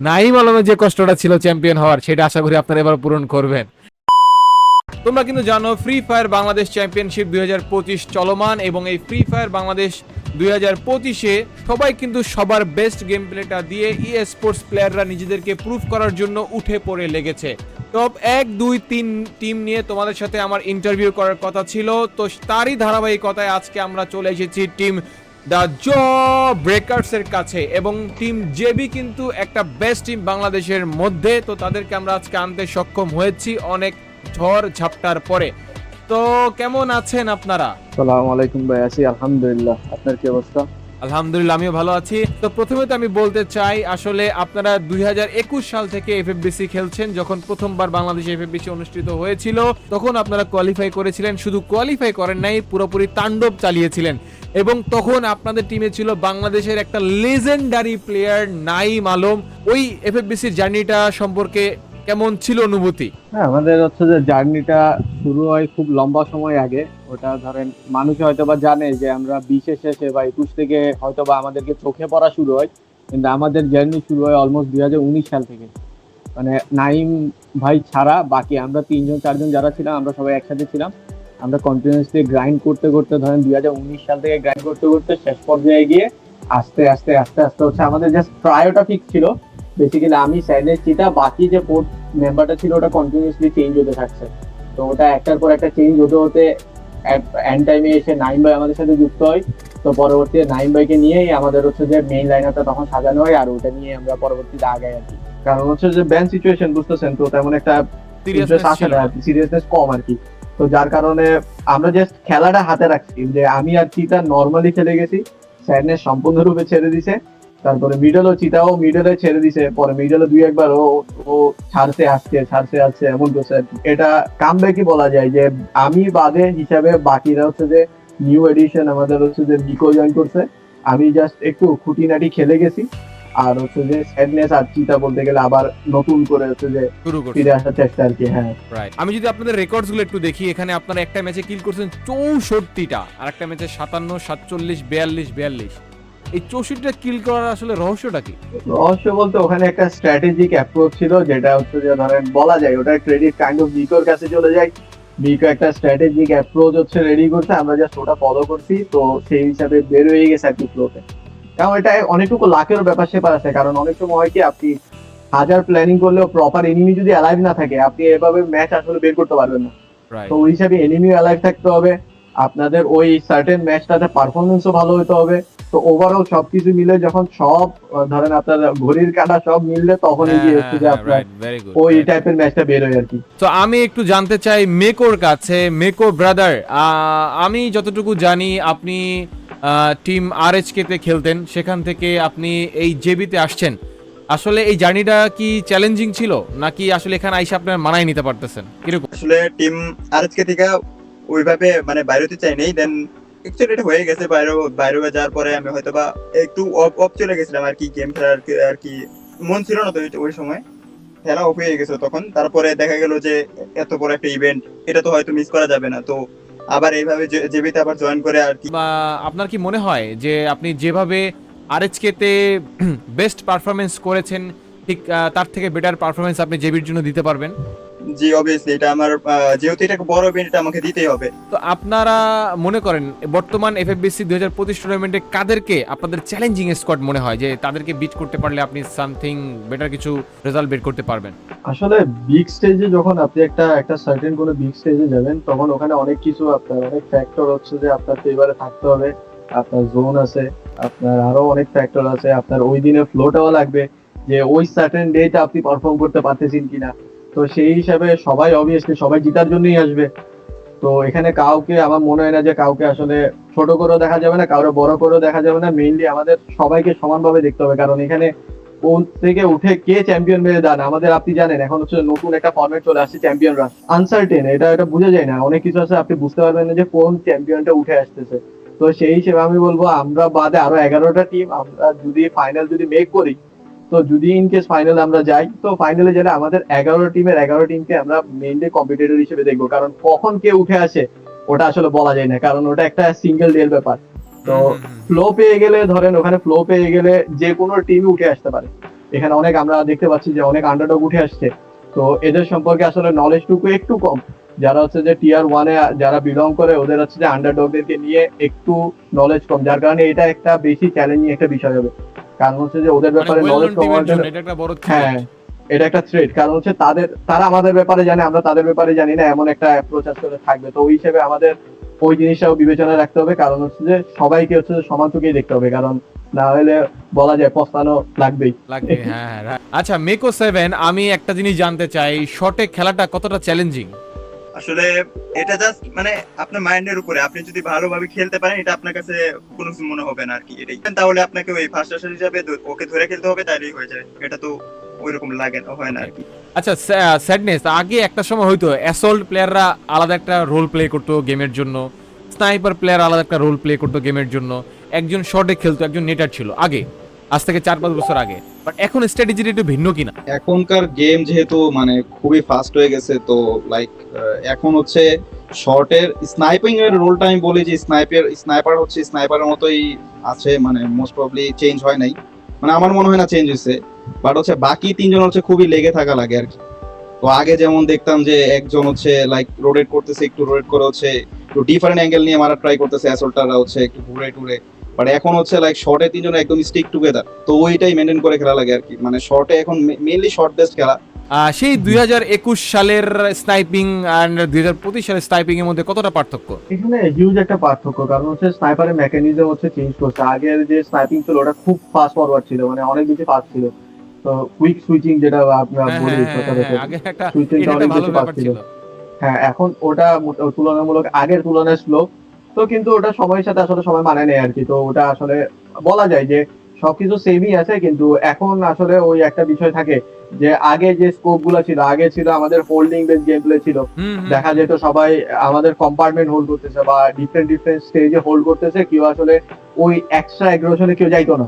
নাইম আলমের যে কষ্টটা ছিল চ্যাম্পিয়ন হওয়ার, সেটা আশা করি আপনারা এবার পূরণ করবেন। তোমরা কিন্তু জানো ফ্রি ফায়ার বাংলাদেশ চ্যাম্পিয়নশিপ দু হাজার পঁচিশ চলমান এবং এই ফ্রি ফায়ার বাংলাদেশ দুই হাজার পঁচিশে সবাই কিন্তু সবার বেস্ট গেম প্লেটা দিয়ে ই স্পোর্টস প্লেয়াররা নিজেদেরকে প্রুভ করার জন্য উঠে পড়ে লেগেছে। টপ এক, দুই, তিন টিম নিয়ে তোমাদের সাথে আমার ইন্টারভিউ করার কথা ছিল। তো তারই ধারাবাহিকতায় আজকে আমরা চলে এসেছি টিম দ্য জ ব্রেকার্স এর কাছে এবং টিম জেবি কিন্তু একটা বেস্ট টিম বাংলাদেশের মধ্যে। তো তাদেরকে আমরা আজকে আনতে সক্ষম হয়েছি অনেক ঝড় ঝাপটার পরে। তো কেমন আছেন আপনারা? সালাম আলাইকুম ভাই, আছি আলহামদুলিল্লাহ। আপনার কি অবস্থা? আলহামদুলিল্লাহ, আমিও ভালো আছি। তো প্রথমে তো আমি বলতে চাই, আসলে আপনারা দু হাজার একুশ সাল থেকে এফএফবিসি খেলছেন, যখন প্রথমবার বাংলাদেশে এফএফবিসি অনুষ্ঠিত হয়েছিল, তখন আপনারা কোয়ালিফাই করেছিলেন, শুধু কোয়ালিফাই করেন নাই, পুরোপুরি তাণ্ডব চালিয়েছিলেন। এবং তখন আপনাদের টিমে ছিল বাংলাদেশের একটা লেজেন্ডারি প্লেয়ার নাইম আলম। ওই এফএফবিসির জার্নিটা সম্পর্কে কেমন ছিল অনুভূতি? হ্যাঁ আমাদের হচ্ছে যে জার্নিটা শুরু হয় খুব লম্বা সময় আগে। ওটা ধরেন, মানুষ হয়তো বা জানে যে আমরা বিশে শেষে বা একুশ থেকে হয়তো বা আমাদেরকে চোখে পড়া শুরু হয়, কিন্তু আমাদের জার্নি শুরু হয় অলমোস্ট দুই হাজার উনিশ সাল থেকে। মানে নাইম ভাই ছাড়া বাকি আমরা তিনজন, চারজন যারা ছিলাম, আমরা সবাই একসাথে ছিলাম। আমরা কন্টিনিউসলি গ্রাইন্ড করতে করতে ধরেন দুই হাজার উনিশ সাল থেকে গ্রাইন্ড করতে করতে শেষ পর্যায়ে গিয়ে আস্তে আস্তে আস্তে আস্তে হচ্ছে আমাদের জাস্ট ট্রায়োটা ফিক্স ছিল। বেসিক্যালি আমি স্যাডনেস চিটা বাকি যে ফোর্থ মেম্বারটা ছিল ওটা কন্টিনিউসলি চেঞ্জ হতে থাকছে। তো ওটা একটার পর একটা চেঞ্জ হতে হতে এন্ড টাইমে এসে নাইম ভাই আমাদের সাথে যুক্ত হয়। তো পরবর্তীতে নাইম ভাইকে নিয়েই আমাদের হচ্ছে যে মেইন লাইনারটা তখন সাজানো হয় আর ওটা নিয়ে আমরা পরবর্তীতে আগে আর কি। কারণ হচ্ছে যে ব্যান সিচুয়েশন বুঝতেছেন তো তেমন একটা ইন্টারেস্ট আসে না সিরিয়াসনেস কম আর কি তো যার কারণে আমরা জাস্ট খেলাটা হাতে রাখছি যে আমি আর চিতা নর্মালি খেলে গেছি স্যাডনেস সম্পূর্ণরূপে ছেড়ে দিছে। তারপরে মিডল মিডলও চিতাও মিডলে ছেড়ে দিছে পরে মিডলে দুই একবার ও ও ছাড়তে আসছে ছাড়তে আসছে এমন করছে। এটা কামব্যাকই বলা যায় যে আমি বাদে হিসাবে বাকিরা হচ্ছে যে নিউ এডিশন আমাদের হচ্ছে যে নিকো জয়েন করছে। আমি জাস্ট একটু খুঁটিনাটি খেলে গেছি। আর হচ্ছে যে স্যাডনেস আর চিতা বলতে গেলে আবার নতুন করে হচ্ছে যে ফিরে আসার চেষ্টা আর কি হ্যাঁ। আমি যদি আপনাদের রেকর্ডসগুলো একটু দেখি এখানে আপনারা একটা ম্যাচে কিল করছেন চৌষট্টিটা আর একটা ম্যাচে সাতান্ন সাতচল্লিশ বিয়াল্লিশ বিয়াল্লিশ। এই চৌষট্টিটা কিল করার আসলে রহস্যটা কি? রহস্য বলতে ওখানে একটা স্ট্র্যাটেজিক অ্যাপ্রোচ ছিল যেটা হচ্ছে যে ধরেন বলা যায় ওটা ক্রেডিট কাইন্ড অফ মিকোর কাছে চলে যায়। মিকো একটা স্ট্র্যাটেজিক অ্যাপ্রোচ হচ্ছে রেডি করছে আমরা জাস্ট ওটা ফলো করছি তো সেই হিসাবে বের হয়ে গেছে আর কি ফ্লোতে কারণ এটা অনেকটুকু লাখের ব্যাপার সেপার আছে কারণ অনেক সময় হয় কি আপনি হাজার প্ল্যানিং করলেও প্রপার এনিমি যদি অ্যালাইভ না থাকে আপনি এভাবে ম্যাচ আসলে বের করতে পারবেন না। তো ওই হিসাবে এনিমি অ্যালাইভ থাকতে হবে। আপনাদের ওই সার্টেন ম্যাচটাতে পারফরমেন্সও ভালো হতে হবে। তো ওভারঅল সবকিছু মিলে যখন সব ধরেন আপনার ঘড়ির কাঁটা সব মিললে তখনই গিয়ে হচ্ছে যে আপনার ভেরি গুড ওই টাইপের ম্যাচটা বের হয় আর কি। তো আমি একটু জানতে চাই মেকোর কাছে মেকো ব্রাদার আমি যতটুকু জানি আপনি টিম আর তে খেলতেন সেখান থেকে আপনি এই জেবিতে আসছেন। আসলে এই জার্নিটা কি চ্যালেঞ্জিং ছিল নাকি আসলে এখানে আইসা আপনার মানায় নিতে পারতেছেন? কীরকম? আসলে টিম আরএসকে থেকে ওইভাবে মানে বাইরে হতে চাই নাই দেন অ্যাকচুয়ালি এটা হয়ে গেছে, বাইরে বাইরে যাওয়ার পরে আমি হয়তো বা একটু অফ অফ চলে গেছিলাম আর কি গেম খেলার আর কি- মন ছিল না তো ওই- সময়। খেলা অফ হয়ে গেছে তখন, তারপরে দেখা গেল যে এত বড় একটা ইভেন্ট এটা তো হয়তো মিস করা যাবে না, তো আবার এইভাবে জেবিতে আবার জয়েন করে আর কি। আপনার কি মনে হয় যে আপনি যেভাবে আরএচকে তে বেস্ট পারফরমেন্স করেছেন, ঠিক তার থেকে বেটার পারফরমেন্স আপনি জেবির জন্য দিতে পারবেন? জি অবভিয়াসলি এটা আমার যেহেতু এটা একটা বড় ইভেন্ট এটা আমাকে দিতেই হবে। তো আপনারা মনে করেন বর্তমান এফএফবিসি দুই হাজার পঁচিশ টুর্নামেন্টে কাদেরকে আপনাদের চ্যালেঞ্জিং স্কোয়াড মনে হয় যে তাদেরকে বিট করতে পারলে আপনি সামথিং বেটার কিছু রেজাল্ট বের করতে পারবেন? আসলে বিগ স্টেজে যখন আপনি একটা একটা সার্টেন কোনো বিগ স্টেজে যাবেন তখন ওখানে অনেক কিছু আপনার অনেক ফ্যাক্টর হচ্ছে যে আপনার ফেভারে থাকতে হবে আপনার জোন আছে আপনার আরও অনেক ফ্যাক্টর আছে আপনার ওই দিনের ফ্লোটাও লাগবে যে ওই সার্টেন ডেতে আপনি পারফর্ম করতে পারতেছেন কিনা। তো সেই হিসাবে সবাই অবভিয়াসলি সবাই জিতার জন্যই আসবে। তো এখানে কাউকে আমার মনে হয় না যে কাউকে আসলে ছোট করেও দেখা যাবে না কাউকে বড় করেও দেখা যাবে না। মেইনলি আমাদের সবাইকে সমানভাবে দেখতে হবে, কারণ এখানে কোন থেকে উঠে কে চ্যাম্পিয়ন মেরে দান আমাদের আপনি জানেন, এখন হচ্ছে নতুন একটা ফর্মেট চলে আসছে চ্যাম্পিয়ন রাশ আনসার্টেন এটা এটা বোঝা যায় না, অনেক কিছু আছে, আপনি বুঝতে পারবেন না যে কোন চ্যাম্পিয়নটা উঠে আসতেছে। তো সেই হিসেবে আমি বলব, আমরা বাদে আরও এগারোটা টিম আমরা যদি ফাইনাল যদি মেক করি তো যদি ইন কেস ফাইনাল আমরা যাই তো ফাইনালে গেলে আমাদের এগারো টিমের এগারো টিমকে আমরা মেইনলি কম্পিটিটর হিসেবে দেখব। কারণ কখন কে উঠে আসে ওটা আসলে বলা যায় না। কারণ ওটা একটা সিঙ্গেল ডেল ব্যাপার। তো ফ্লো পেয়ে গেলে ধরেন ওখানে ফ্লো পেয়ে গেলে যে কোনো টিম উঠে আসতে পারে। এখানে অনেক আমরা দেখতে পাচ্ছি যে অনেক আন্ডারডগ উঠে আসছে। তো এদের সম্পর্কে আসলে নলেজটুকু একটু কম। যারা হচ্ছে যে টিয়ার ওয়ানে যারা বিলং করে ওদের হচ্ছে যে আন্ডারডগদেরকে নিয়ে একটু নলেজ কম। যার কারণে এটা একটা বেশি চ্যালেঞ্জিং একটা বিষয় হবে। কারণ হচ্ছে যে ওদের মানে ব্যাপারে নলেজ known কম team এর হওয়ার জন্য জন্য এটা একটা বড় হ্যাঁ এটা একটা থ্রেড কারণ হচ্ছে তাদের তারা আমাদের ব্যাপারে জানে আমরা তাদের ব্যাপারে জানি না এমন একটা অ্যাপ্রোচ আসলে থাকবে। তো ওই হিসেবে আমাদের ওই জিনিসটাও বিবেচনায় রাখতে হবে। কারণ হচ্ছে যে সবাইকে হচ্ছে সমান চোখেই দেখতে হবে। কারণ না হলে বলা যায় পস্তানো লাগবেই। লাগবে হ্যাঁ হ্যাঁ আচ্ছা মেকো সেভেন আমি একটা জিনিস জানতে চাই। শর্টে খেলাটা কতটা চ্যালেঞ্জিং আসলে এটা জাস্ট মানে আপনার মাইন্ডের উপরে। আপনি যদি ভালোভাবে খেলতে পারেন, এটা আপনার কাছে কোনো কিছু মনে হবে না আর কি, এটাই। তাহলে আপনাকে ওই ফার্স্ট আসর হিসাবে ওকে ধরে খেলতে হবে, তাইলেই হয়ে যায়। এটা তো ওইরকম লাগে না, হয় না আর কি। আচ্ছা স্যাডনেস আগে একটা সময় হয়তো অ্যাসল্ট প্লেয়াররা আলাদা একটা রোল প্লে করতো গেমের জন্য স্নাইপার প্লেয়ার আলাদা একটা রোল প্লে করতো গেমের জন্য। একজন শর্টে খেলতো, একজন নেটার ছিল, আগে। আজ থেকে চার পাঁচ বছর আগে। বাট এখন স্ট্র্যাটেজিটা একটু ভিন্ন কিনা? এখনকার গেম যেহেতু মানে খুবই ফাস্ট হয়ে গেছে, তো লাইক এখন হচ্ছে শর্টের স্নাইপিং এর রোলটা আমি বলি যে স্নাইপার স্নাইপার হচ্ছে স্নাইপারের মতোই আছে মানে মোস্ট প্রবলি চেঞ্জ হয় নাই। মানে আমার মনে হয় না চেঞ্জ হয়েছে। বাট হচ্ছে বাকি তিনজন হচ্ছে খুবই লেগে থাকা লাগে আর কি। তো আগে যেমন দেখতাম যে একজন হচ্ছে লাইক রোটেট করতেছে, একটু রোটেট করে হচ্ছে, একটু ডিফারেন্ট অ্যাঙ্গেল নিয়ে মারা ট্রাই করতেছে অ্যাসল্টাররা হচ্ছে একটু ঘুরে টুরে। বাট এখন হচ্ছে লাইক শর্টে তিনজন একদম স্টিক টুগেদার তো ওইটাই মেনটেন করে খেলা লাগে আর কি। মানে শর্টে এখন মেইনলি শর্ট বেস্ট খেলা। সেই দুই হাজার একুশ সালের স্নাইপিং আর দুই সালের স্নাইপিং এর মধ্যে কতটা পার্থক্য? এখানে হিউজ একটা পার্থক্য কারণ হচ্ছে স্নাইপারের মেকানিজম হচ্ছে চেঞ্জ করছে আগের যে স্নাইপিং ছিল ওটা খুব ফাস্ট ফরওয়ার্ড ছিল মানে অনেক বেশি ফাস্ট ছিল। তো কুইক সুইচিং যেটা আমরা হ্যাঁ, বলি হ্যাঁ, হ্যাঁ, আগে একটা সুইচিংটা অনেক বেশি ফাস্ট ছিল। ছিল। হ্যাঁ এখন ওটা তুলনামূলক আগের তুলনায় স্লো তো কিন্তু ওটা সময়ের সাথে আসলে সময় মানে নেই আর কি তো ওটা আসলে বলা যায় যে সবকিছু সেমই আছে কিন্তু এখন আসলে ওই একটা বিষয় থাকে যে আগে যে স্কোপগুলো ছিল আগে ছিল আমাদের হোল্ডিং বেস গেম প্লে ছিল। দেখা যেত সবাই আমাদের কম্পার্টমেন্ট হোল্ড করতেছে বা ডিফারেন্ট ডিফারেন্ট স্টেজে হোল্ড করতেছে কেউ আসলে ওই এক্সট্রা এগ্রেশনে কেউ যাইতো না।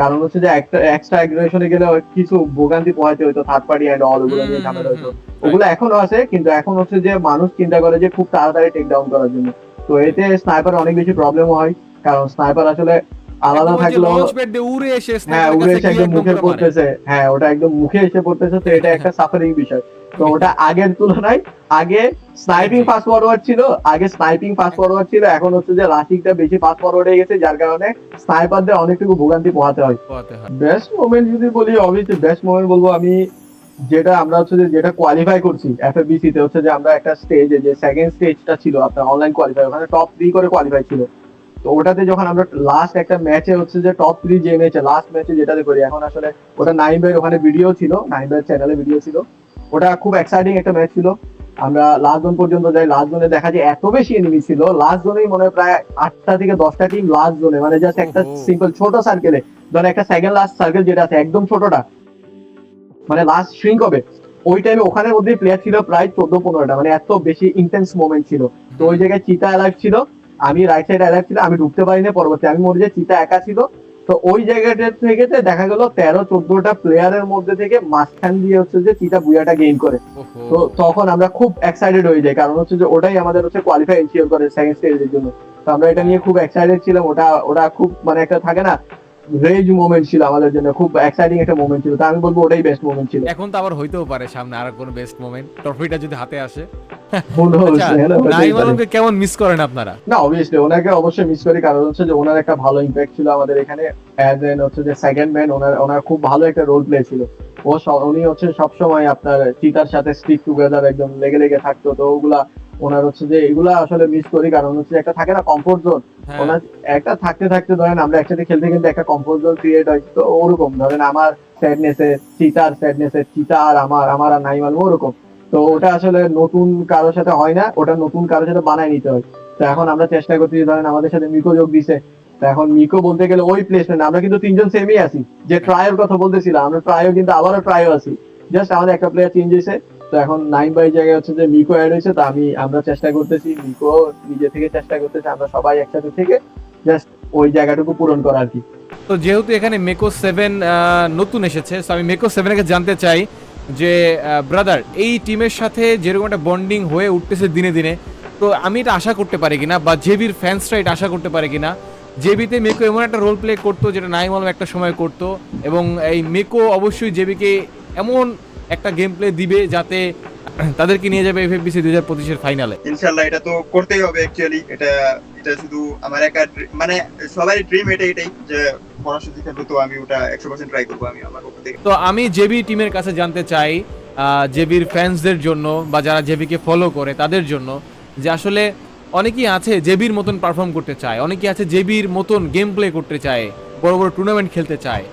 কারণ হচ্ছে যে একটা এক্সট্রা এগ্রেশনে গেলে কিছু ভোগান্তি পোহাইতে হইতো থার্ড পার্টি অ্যান্ড অল ওগুলো নিয়ে ঝামেলা হইতো। ওগুলো এখনও আছে কিন্তু এখন হচ্ছে যে মানুষ চিন্তা করে যে খুব তাড়াতাড়ি টেক ডাউন করার জন্য। তো এতে স্নাইপার অনেক বেশি প্রবলেম হয় কারণ স্নাইপার আসলে আলাদা একদম ওই যে থাকলেও launchpad দিয়ে উড়ে এসে হ্যাঁ উড়ে এসে একদম মুখে পড়তেছে। হ্যাঁ ওটা একদম মুখে এসে পড়তেছে তো এটা একটা সাফারিং বিষয়। তো ওটা আগের তুলনায় আগে স্নাইপিং ফাস্ট ফরওয়ার্ড ছিল আগে স্নাইপিং ফাস্ট ফরওয়ার্ড ছিল এখন হচ্ছে যে রাশিংটা বেশি পাস ফরওয়ার্ড হয়ে গেছে যার কারণে স্নাইপারদের অনেকটুকু ভোগান্তি পোহাতে হয়। পোহাতে হয়। বেস্ট মোমেন্ট যদি বলি অবভিয়াসলি বেস্ট মোমেন্ট বলব আমি যেটা আমরা হচ্ছে যে যেটা কোয়ালিফাই করছি এফএফবিসি তে হচ্ছে যে আমরা একটা স্টেজে যে সেকেন্ড স্টেজটা ছিল আপনার অনলাইন কোয়ালিফাই ওখানে টপ থ্রি করে কোয়ালিফাই ছিল। তো ওটাতে যখন আমরা লাস্ট একটা ম্যাচে হচ্ছে যে টপ থ্রি যে ম্যাচে লাস্ট ম্যাচে যেটাতে করি এখন আসলে ওটা নাইন ভাইয়ের ওখানে ভিডিও ছিল নাইন ভাইয়ের চ্যানেলে ভিডিও ছিল। ওটা খুব এক্সাইটিং একটা ম্যাচ ছিল। আমরা লাস্ট জোন পর্যন্ত যাই লাস্ট জোনে দেখা যায় এত বেশি এনিমি ছিল লাস্ট জোনেই মনে হয় প্রায় আটটা থেকে দশটা টিম লাস্ট জোনে মানে জাস্ট একটা সিম্পল ছোট সার্কেলে ধরেন একটা সেকেন্ড লাস্ট সার্কেল যেটা আছে একদম ছোটটা মানে লাস্ট শ্রিঙ্ক হবে ওই টাইমে ওখানের মধ্যে প্লেয়ার ছিল প্রায় চোদ্দ পনেরোটা মানে এত বেশি ইন্টেন্স মোমেন্ট ছিল। তো ওই জায়গায় চিতা অ্যালার্ট ছিল আমি রাইট সাইড অ্যালার্ট ছিল আমি ঢুকতে পারিনি পরবর্তী আমি মনে যে চিতা একা ছিল। তো ওই জায়গাটা থেকে দেখা গেল তেরো চোদ্দটা প্লেয়ারের মধ্যে থেকে মাঝখান দিয়ে হচ্ছে যে চিতা বুয়াটা গেইন করে। তো তখন আমরা খুব এক্সাইটেড হয়ে যাই কারণ হচ্ছে যে ওটাই আমাদের হচ্ছে কোয়ালিফাই এনশিওর করে সেকেন্ড স্টেজের জন্য। তো আমরা এটা নিয়ে খুব এক্সাইটেড ছিলাম ওটা ওটা খুব মানে একটা থাকে না রেজ মোমেন্ট ছিল আমাদের জন্য খুব এক্সাইটিং একটা মোমেন্ট ছিল। তো আমি বলব ওটাই বেস্ট মোমেন্ট ছিল। এখন তো আবার হইতেও পারে সামনে আর কোনো বেস্ট মোমেন্ট ট্রফিটা যদি হাতে আসে। আচ্ছা, হ্যাঁ, কেমন মিস করেন আপনারা? না অবভিয়াসলি ওনাকে অবশ্যই মিস করি। কারণ হচ্ছে যে ওনার একটা ভালো ইম্প্যাক্ট ছিল আমাদের এখানে। অ্যাজ এন হচ্ছে যে সেকেন্ড ম্যান ওনার ওনার খুব ভালো একটা রোল প্লে ছিল। ও উনি হচ্ছে সবসময় আপনার চিতার সাথে স্টিক টুগেদার একদম লেগে লেগে থাকতো। তো ওগুলা ওনার হচ্ছে যে এগুলা আসলে মিস করি কারণ হচ্ছে একটা থাকে না কমফোর্ট জোন হ্যাঁ, ওনার একটা থাকতে থাকতে ধরেন আমরা একসাথে খেলতে খেলতে একটা কমফোর্ট জোন ক্রিয়েট হয় তো ওরকম। ধরেন আমার স্যাডনেসে চিতার স্যাডনেসে চিতা আর আমার আমার আর নাই নাইমাল ওরকম। তো ওটা আসলে নতুন কারোর সাথে হয় না ওটা নতুন কারোর সাথে বানায় নিতে হয়। তো এখন আমরা চেষ্টা করছি ধরেন আমাদের সাথে মিকো যোগ দিছে। তো এখন মিকো বলতে গেলে ওই প্লেসমেন্ট আমরা কিন্তু তিনজন সেমই আছি। যে ট্রায়ের কথা বলতেছিলাম আমরা ট্রায়ও কিন্তু আবারও ট্রায়ও আছি। জাস্ট আমাদের একটা প্লেয়ার চেঞ্জ হয়েছে। তো এখন নাইন বাই জায়গায় হচ্ছে যে মিকো অ্যাড হয়েছে, তো আমি, আমরা চেষ্টা করতেছি মিকো নিজে থেকে চেষ্টা করতেছি, আমরা সবাই একসাথে থেকে জাস্ট ওই জায়গাটুকু পূরণ করা আর কি। তো যেহেতু এখানে মেকো সেভেন নতুন এসেছে তো আমি মেকো সেভেনকে জানতে চাই যে ব্রাদার এই টিমের সাথে যেরকম একটা বন্ডিং হয়ে উঠতেছে দিনে দিনে, তো আমি এটা আশা করতে পারি কিনা, বা জেবির ফ্যান্সরা এটা আশা করতে পারে কিনা? জেবিতে মেকো এমন একটা রোল প্লে করতো, যেটা নাইম একটা সময় করতো, এবং এই মেকো অবশ্যই জেবিকে এমন একটা গেম প্লে দিবে যাতে তাদেরকে নিয়ে যাবে এফএফবিসি দুই হাজার পঁচিশের ফাইনালে। ইনশাল্লাহ এটা তো করতেই হবে অ্যাকচুয়ালি এটা এটা শুধু আমার একা মানে সবারই ড্রিম এটা এটাই যে পড়াশোনা খেলব তো আমি ওটা একশো পার্সেন্ট ট্রাই করব আমি আমার পক্ষ থেকে। তো আমি জেবি টিমের কাছে জানতে চাই জেবির ফ্যান্সদের জন্য বা যারা জেবিকে ফলো করে তাদের জন্য যে আসলে অনেকেই আছে জেবির মতন পারফর্ম করতে চায় অনেকেই আছে জেবির মতন গেম প্লে করতে চায় বড় বড় টুর্নামেন্ট খেলতে চায়।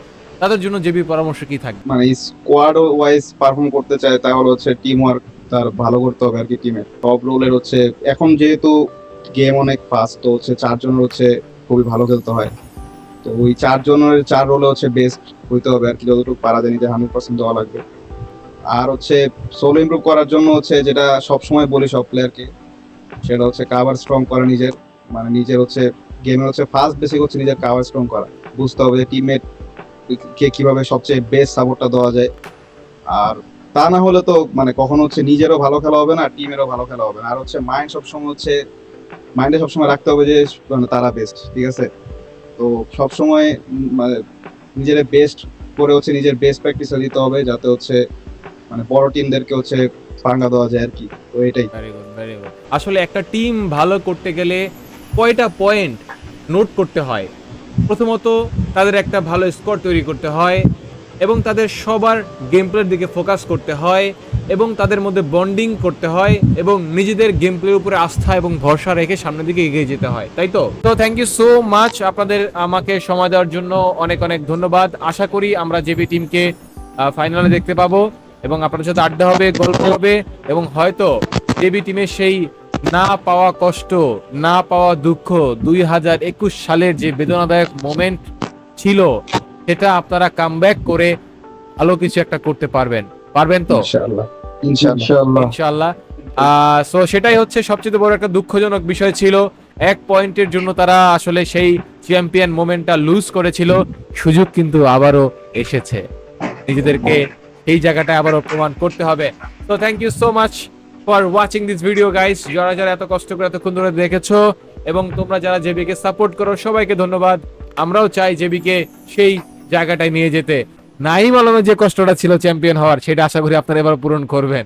তাদের জন্য জেবির পরামর্শ কি থাকবে? মানে স্কোয়াড ওয়াইজ পারফর্ম করতে চায়, তাহলে হচ্ছে টিম ওয়ার্ক তার ভালো করতে হবে আর কি টিমের টপ রোলের হচ্ছে, এখন যেহেতু গেম অনেক ফাস্ট তো হচ্ছে চারজনের হচ্ছে খুবই ভালো খেলতে হয়। তো ওই চারজনের, চার রোলে হচ্ছে বেস্ট হইতে হবে আর কি, যতটুকু পারা যায় নিজে হান্ড্রেড পার্সেন্ট দেওয়া লাগবে। আর হচ্ছে সোলো ইমপ্রুভ করার জন্য হচ্ছে যেটা সবসময় বলি সব প্লেয়ারকে সেটা হচ্ছে কাভার স্ট্রং করা নিজের। মানে নিজের হচ্ছে গেমের হচ্ছে ফার্স্ট বেসিক হচ্ছে নিজের কাভার স্ট্রং করা। বুঝতে হবে যে টিমমেট কে কীভাবে সবচেয়ে বেস্ট সাপোর্টটা দেওয়া যায়। আর তা না হলে তো মানে কখনো হচ্ছে নিজেরও ভালো খেলা হবে না টিমেরও ভালো খেলা হবে না। আর হচ্ছে মাইন্ড সবসময় হচ্ছে মাইন্ডে সবসময় রাখতে হবে যে মানে তারা বেস্ট ঠিক আছে? তো সবসময় মানে নিজের বেস্ট করে হচ্ছে নিজের বেস্ট প্র্যাকটিসে দিতে হবে যাতে হচ্ছে মানে বড় টিমদেরকে হচ্ছে পাঙ্গা দেওয়া যায় আর কি। তো এটাই। আসলে একটা টিম ভালো করতে গেলে কয়টা পয়েন্ট নোট করতে হয়? প্রথমত তাদের একটা ভালো স্কোর তৈরি করতে হয় এবং তাদের সবার গেম প্লের দিকে ফোকাস করতে হয় এবং তাদের মধ্যে বন্ডিং করতে হয় এবং নিজেদের গেম প্লের উপরে আস্থা এবং ভরসা রেখে সামনের দিকে এগিয়ে যেতে হয়, তাই তো? তো থ্যাংক ইউ সো মাচ আপনাদের আমাকে সময় দেওয়ার জন্য অনেক অনেক ধন্যবাদ। আশা করি আমরা জেবি টিমকে ফাইনালে দেখতে পাবো এবং আপনাদের সাথে আড্ডা হবে, গল্প হবে এবং হয়তো জেবি টিমের সেই না পাওয়া কষ্ট না পাওয়া দুঃখ দুই হাজার একুশ সালের যে বেদনাদায়ক মোমেন্ট ছিল সেটা আপনারা কাম করে ভালো কিছু একটা করতে পারবেন। পারবেন তো? ইনশাআল্লাহ ইনশাআল্লাহ। ইনশাআল্লাহ। ইনশাআল্লাহ। সো সেটাই হচ্ছে সবচেয়ে বড় একটা দুঃখজনক বিষয় ছিল। এক পয়েন্টের জন্য তারা আসলে সেই চ্যাম্পিয়ন মোমেন্টটা লুজ করেছিল। সুযোগ কিন্তু আবারও এসেছে। নিজেদেরকে এই জায়গাটা আবারও প্রমাণ করতে হবে। তো thank you so much for watching this video guys যারা যারা এত কষ্ট করে, এতক্ষণ ধরে দেখেছ এবং তোমরা যারা জেবিকে সাপোর্ট করো, সবাইকে ধন্যবাদ। আমরাও চাই জেবিকে সেই জায়গাটায় নিয়ে যেতে। নাই আলমের যে কষ্টটা ছিল চ্যাম্পিয়ন হওয়ার, সেটা আশা করি আপনারা এবার পূরণ করবেন।